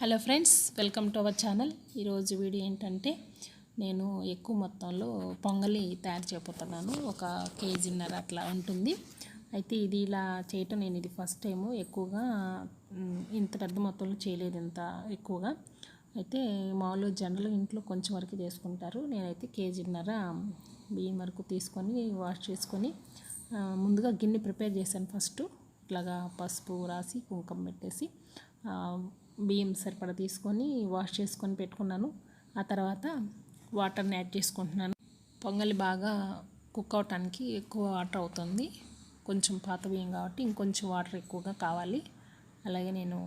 Hello friends welcome to our channel. ఈరోజు video ఏంటంటే నేను ఎక్కువ మొత్తంలో పొంగలి తయారు చేయబోతున్నాను. ఒక కేజీన్నర అట్లా ఉంటుంది. అయితే ఇది ఇలా చేయటం నేను ఇది ఫస్ట్ టైము ఎక్కువగా ఇంత పెద్ద మొత్తంలో చేయలేదు ఇంత ఎక్కువగా. అయితే మామూలు జనరల్ ఇంట్లో కొంచెం వరకు చేసుకుంటారు. నేనైతే కేజీన్నర బియ్యం వరకు తీసుకొని వాష్ చేసుకొని ముందుగా గిన్నె ప్రిపేర్ చేశాను ఫస్ట్ ఇట్లాగా పసుపు రాసి కుంకుమ పెట్టేసి బియ్యం సరిపడా తీసుకొని వాష్ చేసుకొని పెట్టుకున్నాను. ఆ తర్వాత వాటర్ని యాడ్ చేసుకుంటున్నాను. పొంగలి బాగా కుక్ అవటానికి ఎక్కువ వాటర్ అవుతుంది. కొంచెం పాత బియ్యం కాబట్టి ఇంకొంచెం వాటర్ ఎక్కువగా కావాలి. అలాగే నేను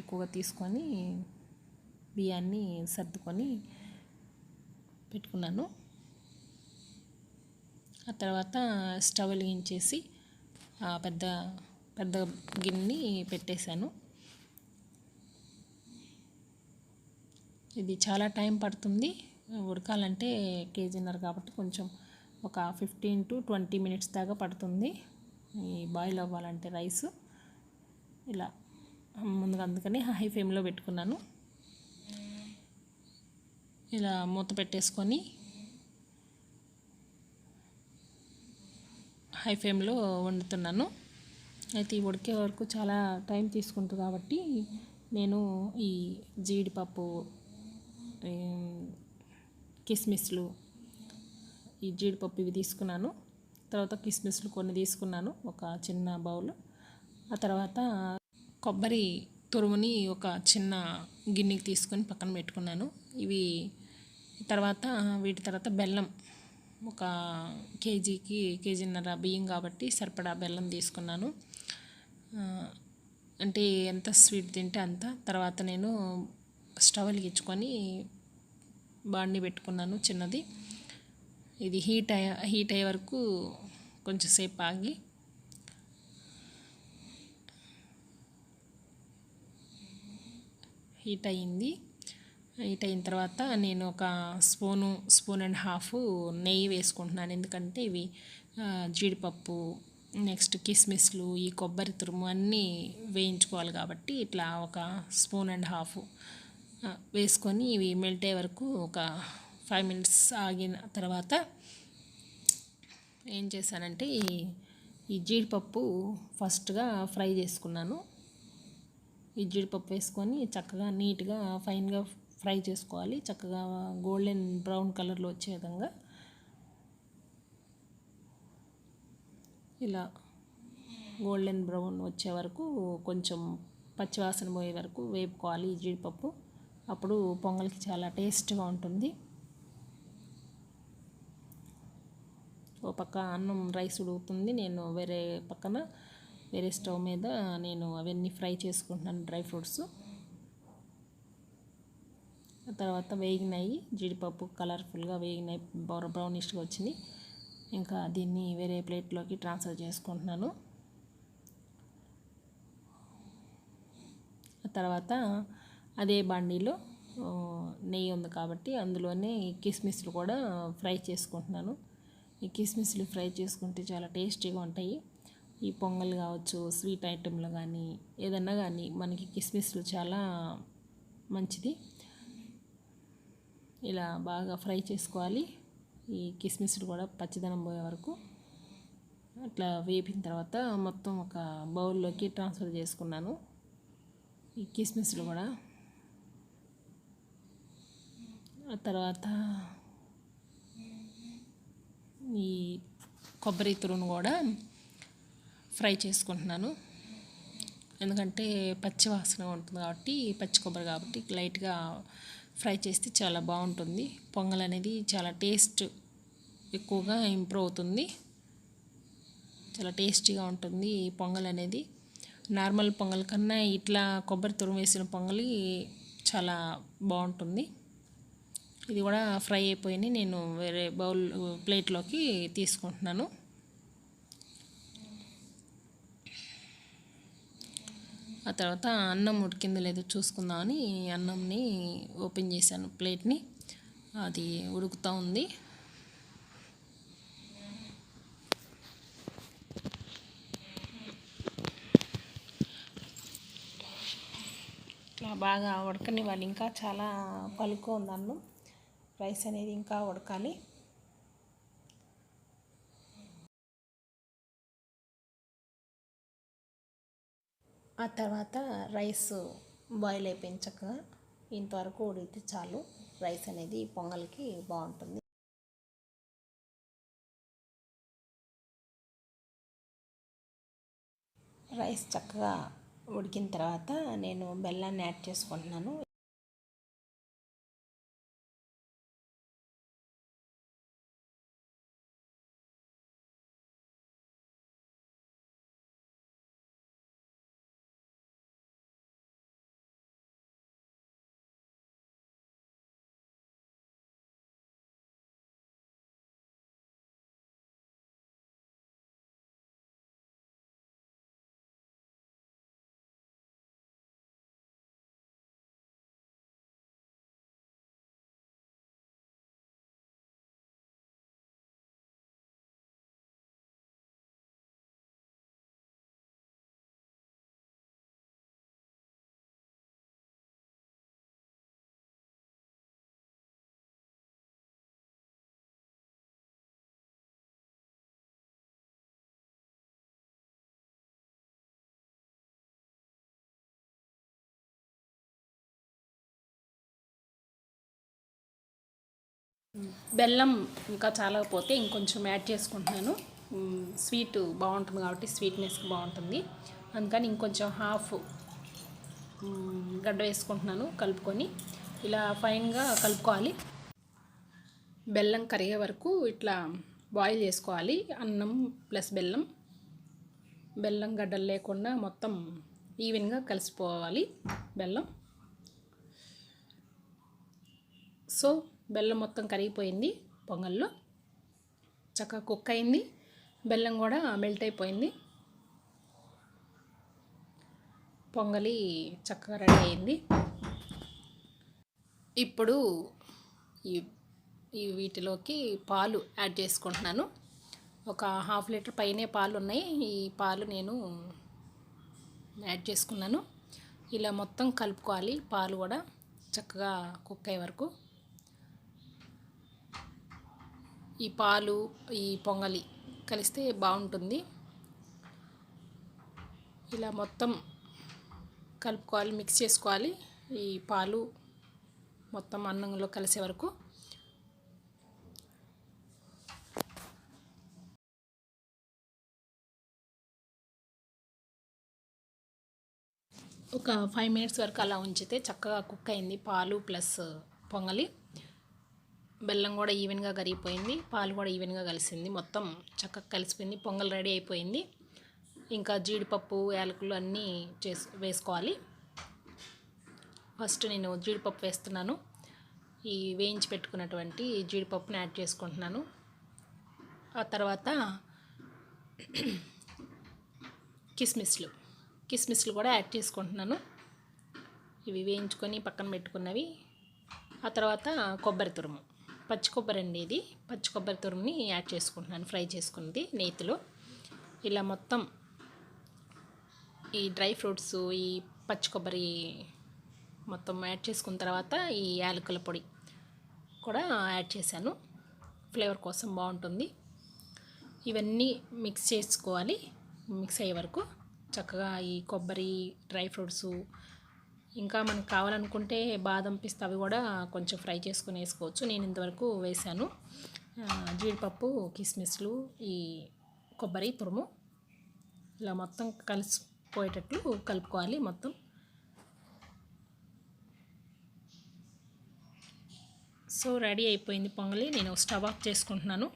ఎక్కువగా తీసుకొని బియ్యాన్ని సర్దుకొని పెట్టుకున్నాను. ఆ తర్వాత స్టవ్ వెలిగించేసి ఆ పెద్ద పెద్ద గిన్నెని పెట్టేశాను. ఇది చాలా టైం పడుతుంది. ఉడకాలంటే కేజీన్నర కాబట్టి కొంచెం ఒక ఫిఫ్టీన్ టు ట్వంటీ మినిట్స్ దాకా పడుతుంది. ఈ బాయిల్ అవ్వాలంటే రైస్. ఇలా ముందుగా అందుకని హై ఫ్లేమ్లో పెట్టుకున్నాను. ఇలా మూత పెట్టేసుకొని హై ఫ్లేమ్లో వండుతున్నాను. అయితే ఈ ఉడికే వరకు చాలా టైం తీసుకుంటుంది కాబట్టి నేను ఈ జీడిపప్పు కిస్మిస్లు ఈ జీడిపప్పు ఇవి తీసుకున్నాను. తర్వాత కిస్మిస్లు కొన్ని తీసుకున్నాను ఒక చిన్న బౌల్. ఆ తర్వాత కొబ్బరి తురుముని ఒక చిన్న గిన్నెకి తీసుకొని పక్కన పెట్టుకున్నాను. ఇవి తర్వాత వీటి తర్వాత బెల్లం. ఒక కేజీకి కేజీన్నర బియ్యం కాబట్టి సరిపడా బెల్లం తీసుకున్నాను. అంటే ఎంత స్వీట్ తింటే అంత. తర్వాత నేను స్టవ్ వెలిగించుకొని బాండి పెట్టుకున్నాను చిన్నది. ఇది హీట్ అయ్యే హీట్ అయ్యే వరకు కొంచెంసేపు ఆగి హీట్ అయ్యింది. హీట్ అయిన తర్వాత నేను ఒక స్పూను స్పూన్ అండ్ హాఫ్ నెయ్యి వేసుకుంటున్నాను. ఎందుకంటే ఇవి జీడిపప్పు నెక్స్ట్ కిస్మిస్లు ఈ కొబ్బరి తురుము అన్నీ వేయించుకోవాలి కాబట్టి ఇట్లా ఒక స్పూన్ అండ్ హాఫ్ వేసుకొని ఇవి మెల్ట్ అయ్యే వరకు ఒక ఫైవ్ మినిట్స్ ఆగిన తర్వాత ఏం చేశానంటే ఈ ఈ జీడిపప్పు ఫస్ట్గా ఫ్రై చేసుకున్నాను. ఈ జీడిపప్పు వేసుకొని చక్కగా నీట్గా ఫైన్గా ఫ్రై చేసుకోవాలి. చక్కగా గోల్డెన్ బ్రౌన్ కలర్లో వచ్చే విధంగా ఇలా గోల్డెన్ బ్రౌన్ వచ్చే వరకు కొంచెం పచ్చివాసన పోయే వరకు వేపుకోవాలి ఈ జీడిపప్పు. అప్పుడు పొంగల్కి చాలా టేస్ట్గా ఉంటుంది. ఓ పక్క అన్నం రైస్ ఉడుకుతుంది. నేను వేరే పక్కన వేరే స్టవ్ మీద నేను అవన్నీ ఫ్రై చేసుకుంటున్నాను డ్రై ఫ్రూట్స్. తర్వాత వేగినాయి జీడిపప్పు కలర్ఫుల్గా వేగినాయి బౌర బ్రౌనిష్గా వచ్చింది ఇంకా దీన్ని వేరే ప్లేట్లోకి ట్రాన్స్ఫర్ చేసుకుంటున్నాను. తర్వాత అదే బాండీలో నెయ్యి ఉంది కాబట్టి అందులోనే కిస్మిస్లు కూడా ఫ్రై చేసుకుంటున్నాను. ఈ కిస్మిస్లు ఫ్రై చేసుకుంటే చాలా టేస్టీగా ఉంటాయి. ఈ పొంగల్ కావచ్చు స్వీట్ ఐటెంలు కానీ ఏదన్నా కానీ మనకి కిస్మిస్లు చాలా మంచిది. ఇలా బాగా ఫ్రై చేసుకోవాలి. ఈ కిస్మిస్లు కూడా పచ్చదనం పోయే వరకు అట్లా వేపిన తర్వాత మొత్తం ఒక బౌల్లోకి ట్రాన్స్ఫర్ చేసుకున్నాను. ఈ కిస్మిస్లు కూడా ఆ తర్వాత ఈ కొబ్బరి తురును కూడా ఫ్రై చేసుకుంటున్నాను. ఎందుకంటే పచ్చి వాసన ఉంటుంది కాబట్టి పచ్చి కొబ్బరి కాబట్టి లైట్గా ఫ్రై చేస్తే చాలా బాగుంటుంది. పొంగల్ అనేది చాలా టేస్ట్ ఎక్కువగా ఇంప్రూవ్ అవుతుంది. చాలా టేస్టీగా ఉంటుంది ఈ పొంగల్ అనేది. నార్మల్ పొంగల్ కన్నా ఇట్లా కొబ్బరి తురుము వేసిన పొంగలి చాలా బాగుంటుంది. ఇది కూడా ఫ్రై అయిపోయి నేను వేరే బౌల్ ప్లేట్లోకి తీసుకుంటున్నాను. ఆ తర్వాత అన్నం ఉడికింది లేదో చూసుకుందామని అన్నంని ఓపెన్ చేశాను ప్లేట్ని. అది ఉడుకుతూ ఉంది. ఇట్లా బాగా ఉడకనివ్వాలి. ఇంకా చాలా పలుకు ఉంది అన్నం. రైస్ అనేది ఇంకా ఉడకాలి. ఆ తర్వాత రైస్ బాయిల్ అయిపోయిన చక్కగా ఇంతవరకు ఉడికితే చాలు. రైస్ అనేది పొంగల్కి బాగుంటుంది. రైస్ చక్కగా ఉడికిన తర్వాత నేను బెల్లాన్ని యాడ్ చేసుకుంటున్నాను. బెల్లం ఇంకా చాలకపోతే ఇంకొంచెం యాడ్ చేసుకుంటున్నాను. స్వీట్ బాగుంటుంది కాబట్టి స్వీట్నెస్ బాగుంటుంది. అందుకని ఇంకొంచెం హాఫ్ గడ్డ వేసుకుంటున్నాను కలుపుకొని. ఇలా ఫైన్గా కలుపుకోవాలి. బెల్లం కరిగే వరకు ఇట్లా బాయిల్ చేసుకోవాలి. అన్నం ప్లస్ బెల్లం. బెల్లం గడ్డలు లేకుండా మొత్తం ఈవెన్గా కలిసిపోవాలి బెల్లం. సో బెల్లం మొత్తం కరిగిపోయింది పొంగల్లో. చక్కగా కుక్ అయింది. బెల్లం కూడా మెల్ట్ అయిపోయింది. పొంగలి చక్కగా రెడీ అయింది. ఇప్పుడు ఈ ఈ వీటిలోకి పాలు యాడ్ చేసుకుంటున్నాను. ఒక హాఫ్ లీటర్ పైనే పాలు ఉన్నాయి ఈ పాలు నేను యాడ్ చేసుకున్నాను. ఇలా మొత్తం కలుపుకోవాలి. పాలు కూడా చక్కగా కుక్ అయ్యే వరకు. ఈ పాలు ఈ పొంగలి కలిస్తే బాగుంటుంది. ఇలా మొత్తం కలుపుకోవాలి మిక్స్ చేసుకోవాలి. ఈ పాలు మొత్తం అన్నంలో కలిసే వరకు. ఒక ఫైవ్ మినిట్స్ వరకు అలా ఉంచితే చక్కగా కుక్ అయింది పాలు ప్లస్ పొంగలి. బెల్లం కూడా ఈవెన్గా కరిగిపోయింది పాలు కూడా ఈవెన్గా కలిసింది మొత్తం చక్కగా కలిసిపోయింది పొంగల్ రెడీ అయిపోయింది. ఇంకా జీడిపప్పు యాలకులు అన్నీ చేసు వేసుకోవాలి. ఫస్ట్ నేను జీడిపప్పు వేస్తున్నాను. ఈ వేయించి పెట్టుకున్నటువంటి జీడిపప్పుని యాడ్ చేసుకుంటున్నాను. ఆ తర్వాత కిస్మిస్లు కిస్మిస్లు కూడా యాడ్ చేసుకుంటున్నాను. ఇవి వేయించుకొని పక్కన పెట్టుకున్నవి. ఆ తర్వాత కొబ్బరి తురుము. పచ్చి కొబ్బరి అండి ఇది. పచ్చి కొబ్బరి తురుముని యాడ్ చేసుకుంటున్నాను ఫ్రై చేసుకున్నది నేతిలో. ఇలా మొత్తం ఈ డ్రై ఫ్రూట్స్ ఈ పచ్చి కొబ్బరి మొత్తం యాడ్ చేసుకున్న తర్వాత ఈ యాలకుల పొడి కూడా యాడ్ చేశాను. ఫ్లేవర్ కోసం బాగుంటుంది. ఇవన్నీ మిక్స్ చేసుకోవాలి. మిక్స్ అయ్యే వరకు చక్కగా ఈ కొబ్బరి డ్రై ఫ్రూట్స్ ఇంకా మనకు కావాలనుకుంటే బాదం పిస్తా అవి కూడా కొంచెం ఫ్రై చేసుకుని వేసుకోవచ్చు. నేను ఇంతవరకు వేశాను. జీడిపప్పు కిస్మిస్లు ఈ కొబ్బరి తురుము ఇలా మొత్తం కలిసిపోయేటట్లు కలుపుకోవాలి మొత్తం. సో రెడీ అయిపోయింది పొంగలి. నేను స్టవ్ ఆఫ్ చేసుకుంటున్నాను.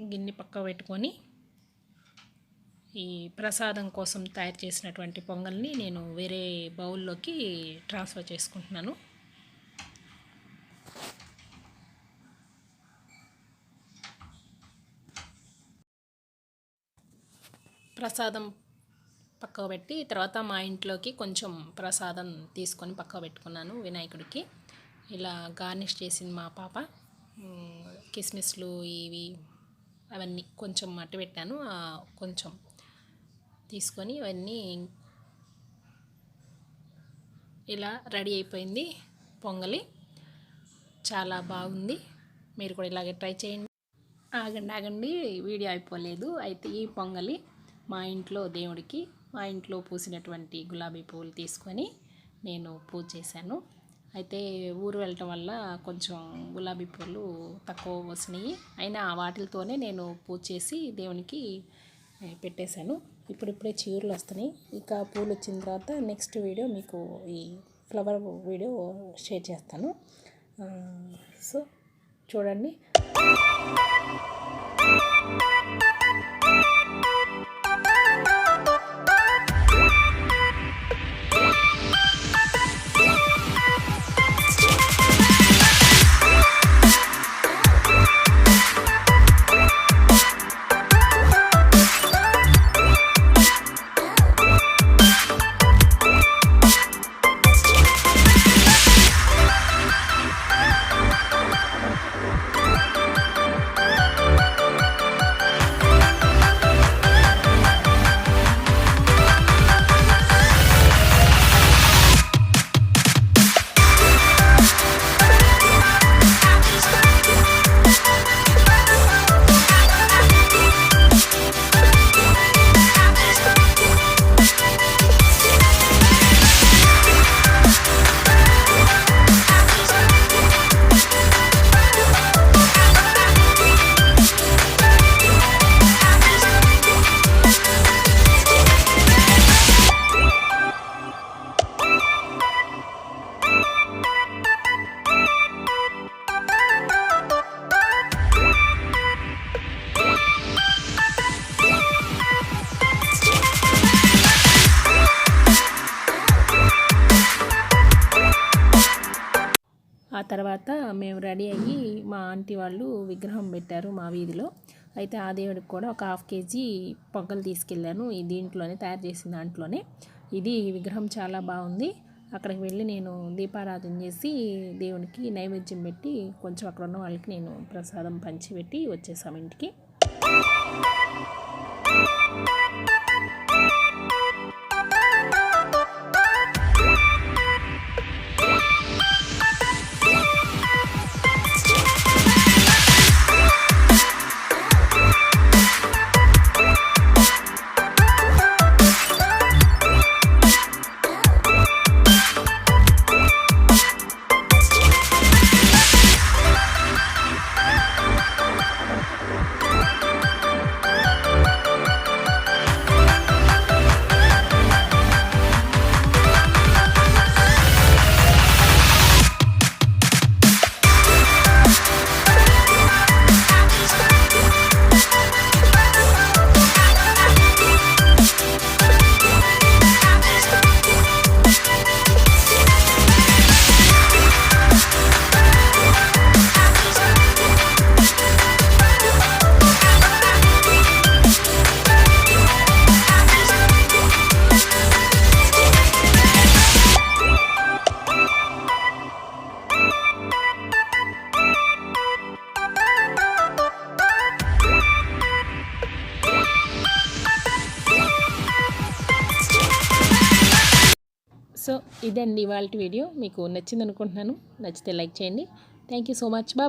గిన్నె పక్క పెట్టుకొని ఈ ప్రసాదం కోసం తయారు చేసినటువంటి పొంగల్ని నేను వేరే బౌల్లోకి ట్రాన్స్ఫర్ చేసుకుంటున్నాను. ప్రసాదం పక్కకు పెట్టి తర్వాత మా ఇంట్లోకి కొంచెం ప్రసాదం తీసుకొని పక్కకు పెట్టుకున్నాను వినాయకుడికి. ఇలా గార్నిష్ చేసింది మా పాప. కిస్మిస్లు ఇవి అవన్నీ కొంచెం మట్టి పెట్టాను. కొంచెం తీసుకొని ఇవన్నీ ఇలా రెడీ అయిపోయింది పొంగలి. చాలా బాగుంది. మీరు కూడా ఇలాగే ట్రై చేయండి. ఆగండి ఆగండి. వీడియో అయిపోలేదు. అయితే ఈ పొంగలి మా ఇంట్లో దేవుడికి మా ఇంట్లో పూసినటువంటి గులాబీ పువ్వులు తీసుకొని నేను పూజ చేశాను. అయితే ఊరు వెళ్ళటం వల్ల కొంచెం గులాబీ పూలు తక్కువ వస్తున్నాయి అయినా వాటితోనే నేను పూజ చేసి దేవునికి పెట్టేశాను. ఇప్పుడిప్పుడే చీరలు వస్తున్నాయి. ఇక పూలు వచ్చిన తర్వాత నెక్స్ట్ వీడియో మీకు ఈ ఫ్లవర్ వీడియో షేర్ చేస్తాను. సో చూడండి. రెడీ అయ్యి మా ఆంటీ వాళ్ళు విగ్రహం పెట్టారు మా వీధిలో. అయితే ఆ దేవుడికి కూడా ఒక హాఫ్ కేజీ పొగ్గలు తీసుకెళ్ళాను. ఈ దీంట్లోనే తయారు చేసిన దాంట్లోనే. ఇది విగ్రహం చాలా బాగుంది. అక్కడికి వెళ్ళి నేను దీపారాధన చేసి దేవునికి నైవేద్యం పెట్టి కొంచెం అక్కడ ఉన్న వాళ్ళకి నేను ప్రసాదం పంచిపెట్టి వచ్చేసాం ఇంటికి. ఇదండి ఇవాళ వీడియో. మీకు నచ్చింది అనుకుంటున్నాను నచ్చితే లైక్ చేయండి. Thank you so much Baba